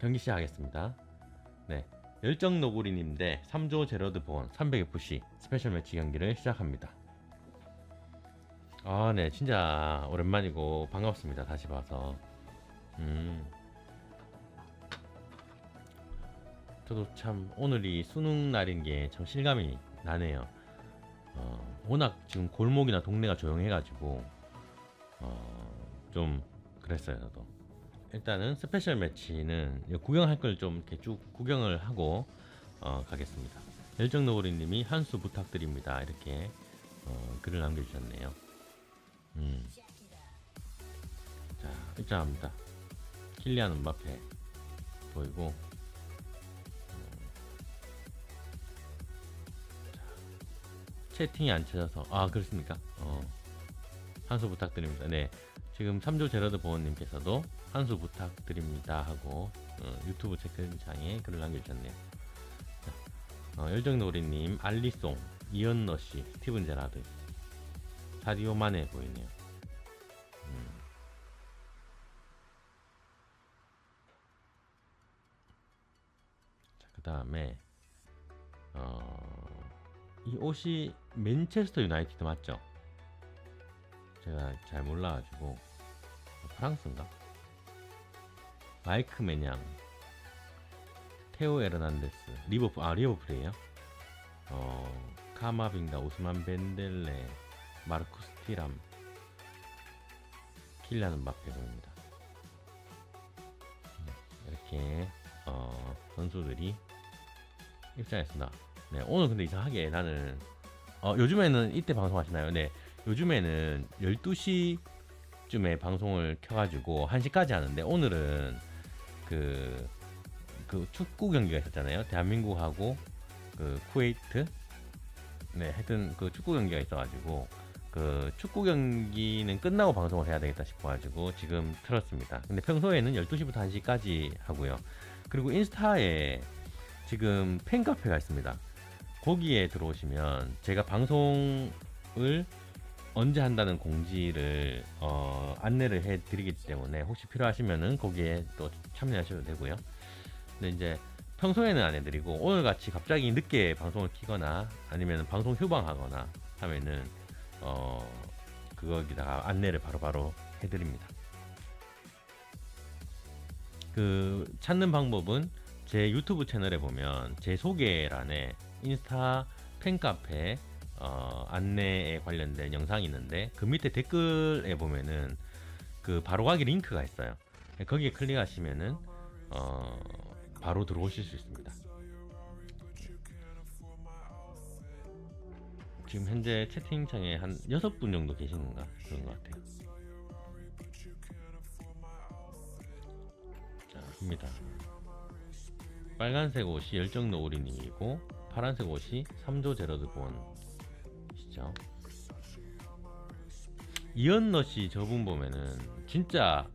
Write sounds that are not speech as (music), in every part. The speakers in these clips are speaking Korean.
경기 시작하겠습니다. 네. 열정 노구리님 대 3조 제러드 보원 300FC 스페셜 매치 경기를 시작합니다. 아, 네. 진짜 오랜만이고 반갑습니다. 다시 봐서. 음. 저도 참 오늘이 수능 날인 게 참 실감이 나네요. 어, 워낙 지금 골목이나 동네가 조용해가지고 어, 좀 그랬어요 저도. 일단은 스페셜 매치는 구경할 걸 좀 이렇게 쭉 구경을 하고 어, 가겠습니다. 열정 노구리님이 한 수 부탁드립니다. 이렇게 어, 글을 남겨주셨네요. 음. 자 입장합니다. 킬리안 음바페 보이고 채팅이 안 찾아서 아 그렇습니까? 어. 한 수 부탁드립니다. 네. 지금 3조 제러드 보원님께서도 한 수 부탁드립니다 하고 어, 유튜브 채팅창에 글을 남겨주셨네요. 자, 어, 열정놀이님, 알리송, 이언너씨, 스티븐 제라드, 사디오 마네 보이네요. 음. 자, 그 다음에 어, 이 옷이 맨체스터 유나이티드 맞죠? 제가 잘 몰라가지고 프랑스인가? 마이크 매냥 테오 에르난데스 리버풀 아 리버풀이에요. 어 카마빙다 오스만 벤델레 마르쿠스 티람 킬리안 음바페 보입니다. 음, 이렇게 어 선수들이 입장했습니다. 네, 오늘 근데 이상하게 나는 어, 요즘에는 이때 방송하시나요? 네, 요즘에는 12시 쯤에 방송을 켜가지고 1시까지 하는데 오늘은 그, 그 축구 경기가 있었잖아요. 대한민국하고 그 쿠웨이트 네, 하여튼 그 축구 경기가 있어가지고 그 축구 경기는 끝나고 방송을 해야 되겠다 싶어가지고 지금 틀었습니다. 근데 평소에는 12시부터 1시까지 하고요. 그리고 인스타에 지금 팬카페가 있습니다. 거기에 들어오시면 제가 방송을 언제 한다는 공지를 어, 안내를 해드리기 때문에 혹시 필요하시면은 거기에 또 참여하셔도 되고요. 근데 이제 평소에는 안 해드리고 오늘 같이 갑자기 늦게 방송을 키거나 아니면 방송 휴방하거나 하면은 어 그거기다가 안내를 바로바로 해드립니다. 그 찾는 방법은 제 유튜브 채널에 보면 제 소개란에 인스타 팬카페 어, 안내에 관련된 영상이 있는데 그 밑에 댓글에 보면은 그 바로 가기 링크가 있어요. 거기에 클릭하시면은 어, 바로 들어오실 수 있습니다. 지금 현재 채팅창에 한 6분 정도 계시는가 그런 것 같아요. 자, 입니다. 빨간색 옷이 열정 노우리님이고 파란색 옷이 3조 제러드 본 이시죠. 이언너 씨 저분 보면은 진짜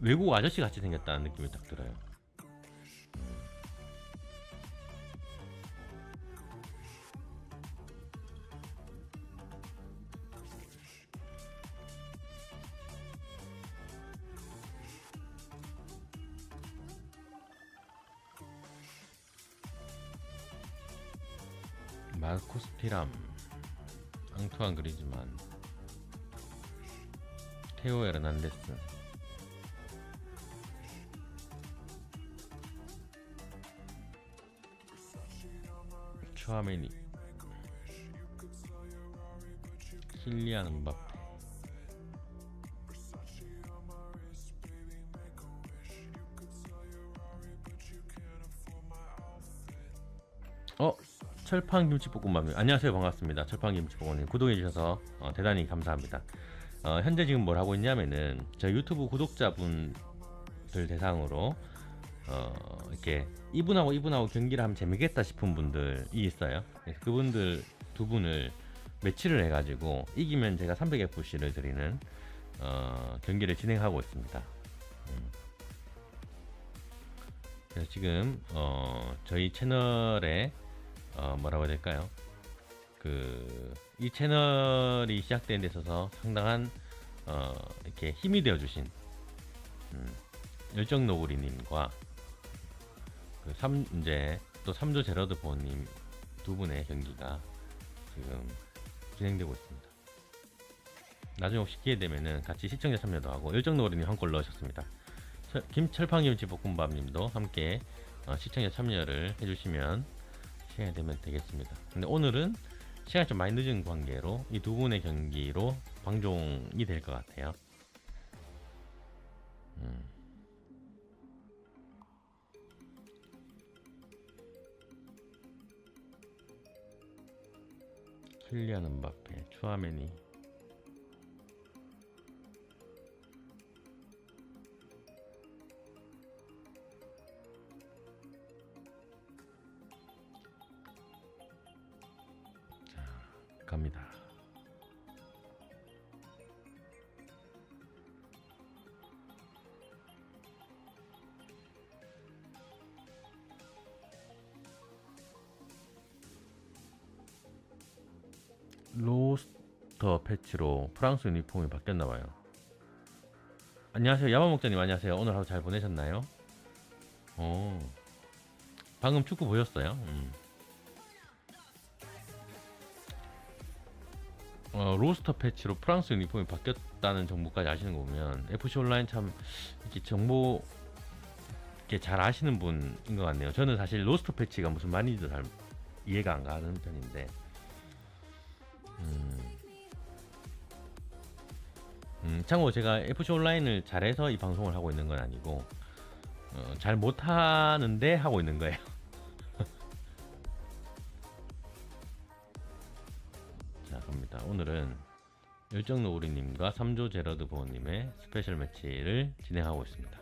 외국 아저씨 같이 생겼다는 느낌이 딱 들어요. 마르코스 티람, 그리즈만, 테오 에르난데스, 추아메니, 킬리안 음바 철판 김치볶음밥님. 안녕하세요. 반갑습니다. 철판 김치볶음님. 구독해 주셔서 어, 대단히 감사합니다. 어, 현재 지금 뭘 하고 있냐면은 저 유튜브 구독자분들 대상으로 어, 이렇게 이분하고 이분하고 경기를 하면 재밌겠다 싶은 분들이 있어요. 그래서 그분들 두 분을 매치를 해가지고 이기면 제가 300FC를 드리는 어, 경기를 진행하고 있습니다. 음. 그래서 지금 어, 저희 채널에 어, 뭐라고 해야 될까요? 그, 이 채널이 시작된 데 있어서 상당한, 어, 이렇게 힘이 되어주신, 음, 열정 노구리님과 그 3, 이제 또 3조 제러드 보호님 두 분의 경기가 지금 진행되고 있습니다. 나중에 혹시 기회 되면은 같이 시청자 참여도 하고 열정노리님 한 골 넣으셨습니다. 철- 김철팡김치 볶음밥님도 함께 어, 시청자 참여를 해주시면 시간이 되면 되겠습니다. 근데 오늘은 시간이 좀 많이 늦은 관계로 이 두 분의 경기로 방종이 될 것 같아요. 음. 킬리안 음바페, 추아메니. 패치로 프랑스 유니폼이 바뀌었나 봐요. 안녕하세요. 야마목자님 안녕하세요. 오늘 하루 잘 보내셨나요? 어. 방금 축구 보셨어요? 음. 어, 로스터 패치로 프랑스 유니폼이 바뀌었다는 정보까지 아시는 거 보면 FC 온라인 참 이렇게 정보 이렇게 잘 아시는 분인 것 같네요. 저는 사실 로스터 패치가 무슨 말인지도 잘 이해가 안 가는 편인데 음. 음, 참고 제가 FC 온라인을 잘해서 이 방송을 하고 있는 건 아니고 어, 잘 못하는데 하고 있는 거예요. (laughs) 자 갑니다. 오늘은 열정노우리님과 3조 제러드 보호님의 스페셜 매치를 진행하고 있습니다.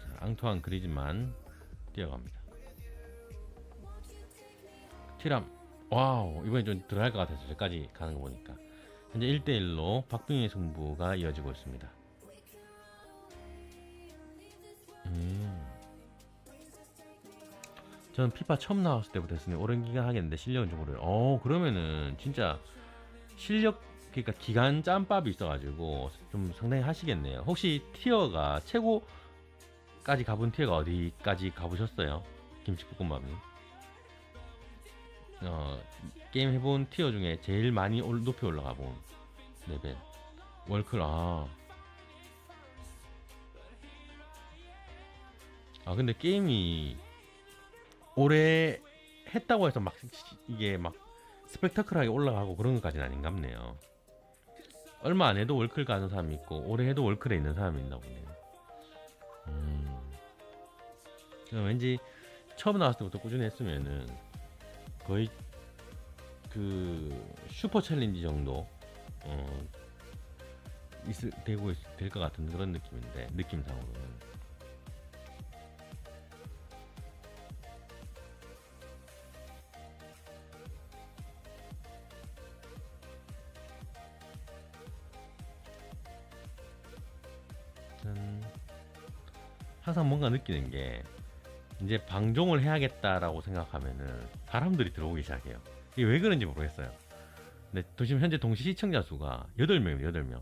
자, 앙투안 그리즈만 뛰어갑니다. 티람 와우 이번에 좀 들어갈 것 같아서 저까지 가는 거 보니까 현재 1대1로 박빙의 승부가 이어지고 있습니다. 음. 저는 피파 처음 나왔을 때부터 했으니 오랜 기간 하겠는데 실력은 좀 모르요. 어 그러면은 진짜 실력 그러니까 기간 짬밥이 있어가지고 좀 상당히 하시겠네요. 혹시 티어가 최고까지 가본 티어가 어디까지 가보셨어요? 김치볶음밥님? 어 게임 해본 티어 중에 제일 많이 올, 높이 올라가 본 레벨 월클 아. 아 근데 게임이 오래 했다고 해서 막 이게 막 스펙타클하게 올라가고 그런 것까지는 아닌갑네요. 얼마 안 해도 월클 가는 사람이 있고 오래 해도 월클에 있는 사람이 있나 보네요. 음. 왠지 처음 나왔을 때부터 꾸준히 했으면은 거의 그 슈퍼 챌린지 정도 어 있을 되고 될 것 같은 그런 느낌인데 느낌상으로는 짠. 항상 뭔가 느끼는 게 이제 방종을 해야겠다라고 생각하면은 사람들이 들어오기 시작해요. 이게 왜 그런지 모르겠어요. 근데 지금 현재 동시 시청자 수가 8명입니다. 8명.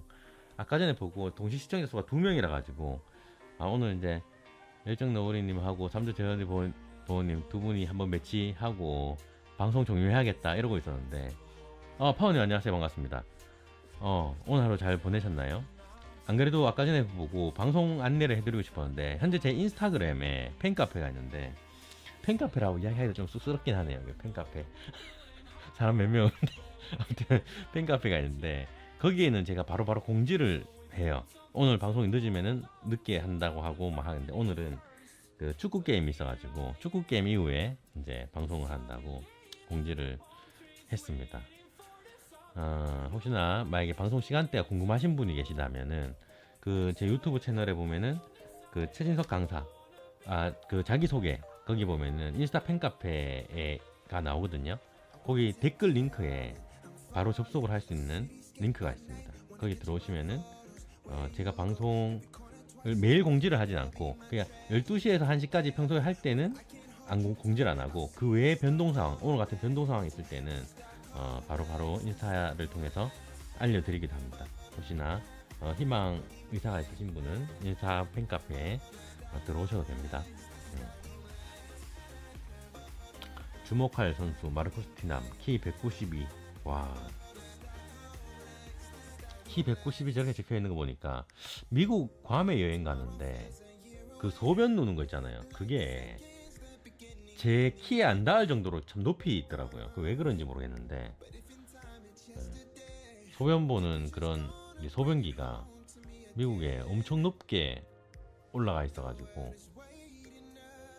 아까 전에 보고 동시 시청자 수가 2명이라 가지고 아 오늘 이제 열정 너구리님하고 삼조 재현이 보호님 두 분이 한번 매치하고 방송 종료해야겠다 이러고 있었는데 어 파원님 안녕하세요 반갑습니다. 어 오늘 하루 잘 보내셨나요? 안 그래도 아까 전에 보고 방송 안내를 해드리고 싶었는데 현재 제 인스타그램에 팬카페가 있는데 팬카페라고 이야기하기가 좀 쑥스럽긴 하네요. 이게 팬카페 (laughs) 사람 몇 명. (laughs) 아무튼 팬카페가 있는데 거기에는 제가 바로 바로 공지를 해요. 오늘 방송이 늦으면은 늦게 한다고 하고 막 하는데 오늘은 그 축구 게임이 있어가지고 축구 게임 이후에 이제 방송을 한다고 공지를 했습니다. 어, 혹시나 만약에 방송 시간대가 궁금하신 분이 계시다면은 그 제 유튜브 채널에 보면은 그 최진석 강사 아 그 자기 소개 거기 보면은 인스타 팬카페가 나오거든요. 거기 댓글 링크에 바로 접속을 할 수 있는 링크가 있습니다. 거기 들어오시면은 어, 제가 방송을 매일 공지를 하진 않고 그냥 12시에서 1시까지 평소에 할 때는 안 공- 공지를 안 하고 그 외에 변동 상황 오늘 같은 변동 상황이 있을 때는 어, 바로 바로 인스타를 통해서 알려드리기도 합니다. 혹시나 어, 희망 의사가 있으신 분은 인사 팬카페에 어, 들어오셔도 됩니다. 음. 주목할 선수 마르코스 티남 키 192. 와. 키 192 저렇게 적혀 있는 거 보니까 미국 괌에 여행 가는데 그 소변 누는 거 있잖아요. 그게 제 키에 안 닿을 정도로 참 높이 있더라고요. 그 왜 그런지 모르겠는데 네. 소변 보는 그런 소변기가 미국에 엄청 높게 올라가 있어가지고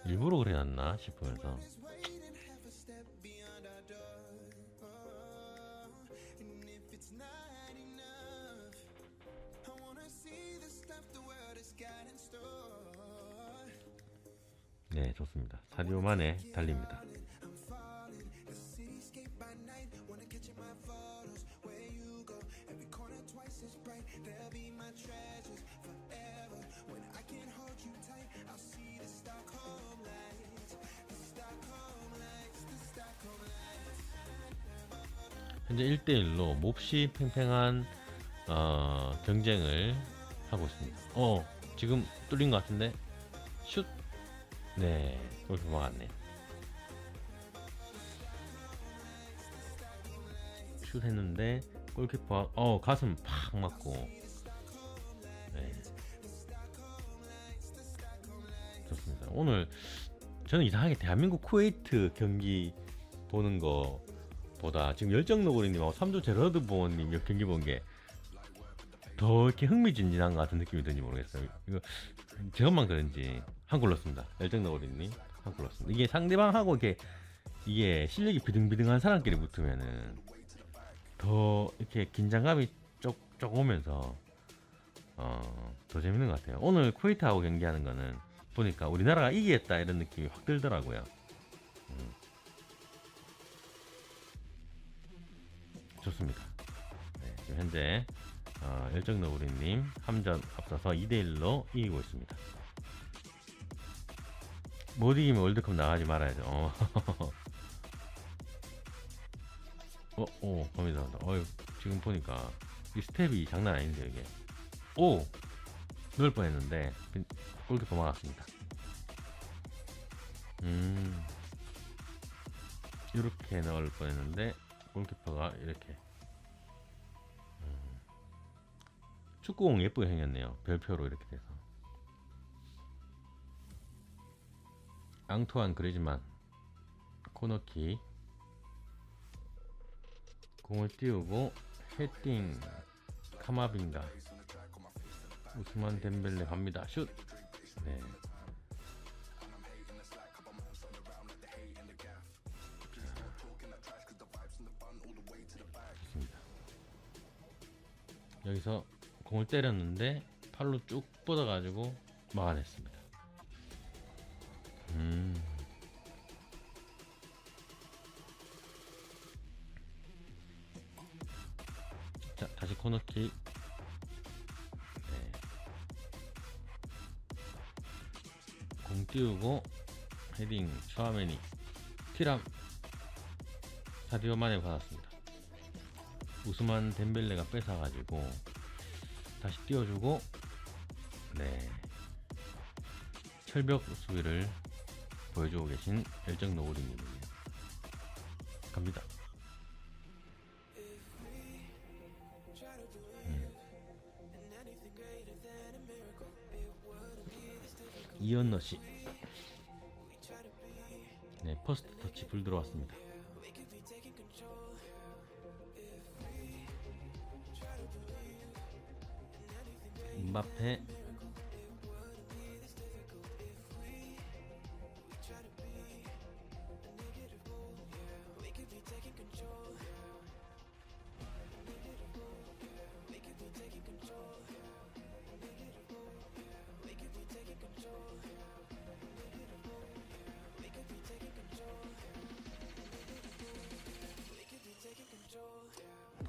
일부러 그래놨나 싶으면서 네 좋습니다 사디오만의 달립니다 현재 1대1로 몹시 팽팽한 어, 경쟁을 하고 있습니다. 어, 지금 뚫린 것 같은데 슛. 네, 골프 막았네. 슛 했는데 골키퍼 어 가슴 팍 맞고. 네. 좋습니다. 오늘 저는 이상하게 대한민국 쿠웨이트 경기 보는 거 보다 지금 열정 노고리님하고 삼조 제러드 보원님 몇 경기 본 게 더 이렇게 흥미진진한 것 같은 느낌이 드는지 모르겠어요. 이거 저것만 그런지. 열정노고리님 한골 넣습니다. 이게 상대방하고 이게 이게 실력이 비등비등한 사람끼리 붙으면은 더 이렇게 긴장감이 쪽쪽 오면서 어 더 재밌는 것 같아요. 오늘 쿠웨이트하고 경기하는 거는 보니까 우리나라가 이기겠다 이런 느낌이 확 들더라고요. 음. 좋습니다. 네, 지금 현재 어, 열정너구리님 함전 앞서서 2대1로 이기고 있습니다. 못 이기면 월드컵 나가지 말아야죠. 어, (laughs) 어, 오, 범위 나온다. 어유 지금 보니까 이 스텝이 장난 아닌데 이게. 오, 넣을 뻔 했는데 골키퍼 막았습니다. 음, 이렇게 넣을 뻔 했는데 골키퍼가 이렇게. 축구공 예쁘게 생겼네요. 별표로 이렇게 돼서. 앙투안 그리지만 코너킥 공을 띄우고 헤딩 카마빈가 우스만 덴벨레 갑니다 슛 네. 여기서 공을 때렸는데 팔로 쭉 뻗어가지고 막아냈습니다. 음. 자, 다시 코너킥. 네. 공 띄우고 헤딩 슈아메니 티람 사디오 만에 받았습니다. 우스만 덴벨레가 뺏어가지고 다시 띄워주고 네 철벽 수비를 보여주고 계신 열정 노구리님이에요. 갑니다. 음. 이연너 씨. 네, 퍼스트 터치 불 들어왔습니다. 임바페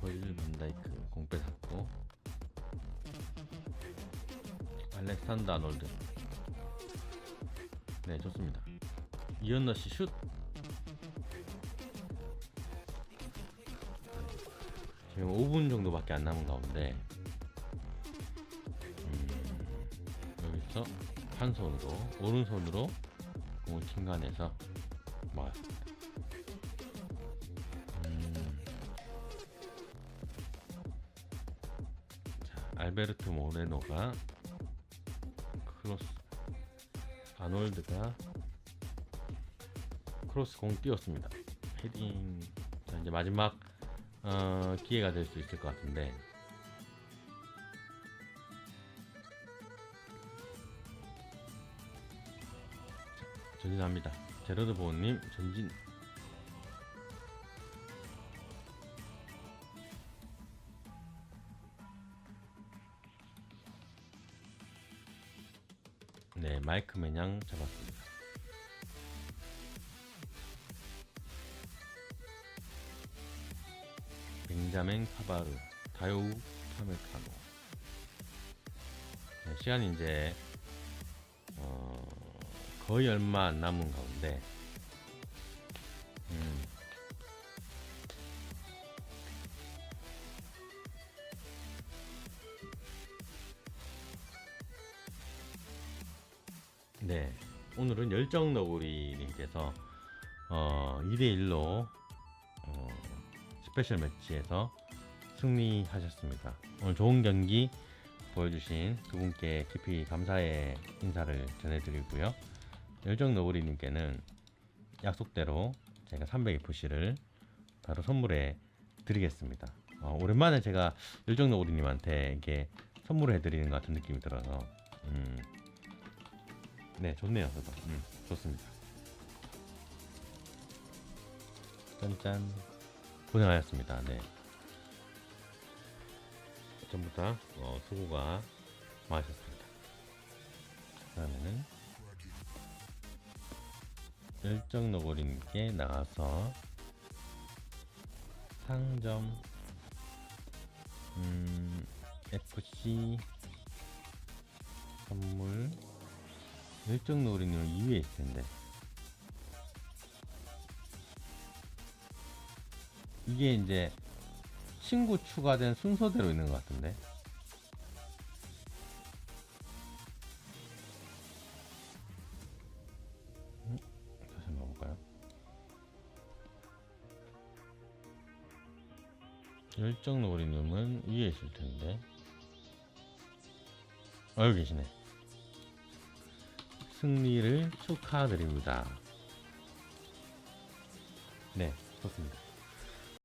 보일 반다이크 공 뺏었 렉산더 아놀드. 네 좋습니다. 이언너 씨 슛! 지금 5분 정도밖에 안 남은 가운데 음, 여기서 한 손으로 오른손으로 공을 킹간해서 막았습니다. 음, 자, 알베르트 모레노가 크로스 아놀드가 크로스 공 띄웠습니다. 헤딩 자 이제 마지막 어, 기회가 될 수 있을 것 같은데 자, 전진합니다. 제로드 보호님 전진 네 마이크 매냥 잡았습니다. 벤자멘 파바르, 다요우 타메카노. 네, 시간이 이제 어, 거의 얼마 안 남은 가운데 네 오늘은 열정 너구리님께서 어, 2대1로 어, 스페셜 매치에서 승리하셨습니다. 오늘 좋은 경기 보여주신 두 분께 깊이 감사의 인사를 전해드리고요. 열정 너구리님께는 약속대로 제가 300FC를 바로 선물해 드리겠습니다. 어, 오랜만에 제가 열정 너구리님한테 이게 선물을 해드리는 것 같은 느낌이 들어서 음, 네 좋네요 저도 음, 좋습니다. 짠짠 고생하셨습니다. 네. 전부 다 어, 수고가 많으셨습니다. 그다음에는 열정 너구리님께 나가서 상점 음, FC 선물 열정 너구리님은 2위에 있을 텐데 이게 이제 친구 추가된 순서대로 있는 것 같은데. 음, 다시 한번 볼까요? 열정 노리님은 위에 있을 텐데. 어, 여기 계시네. 승리를 축하드립니다. 네, 좋습니다.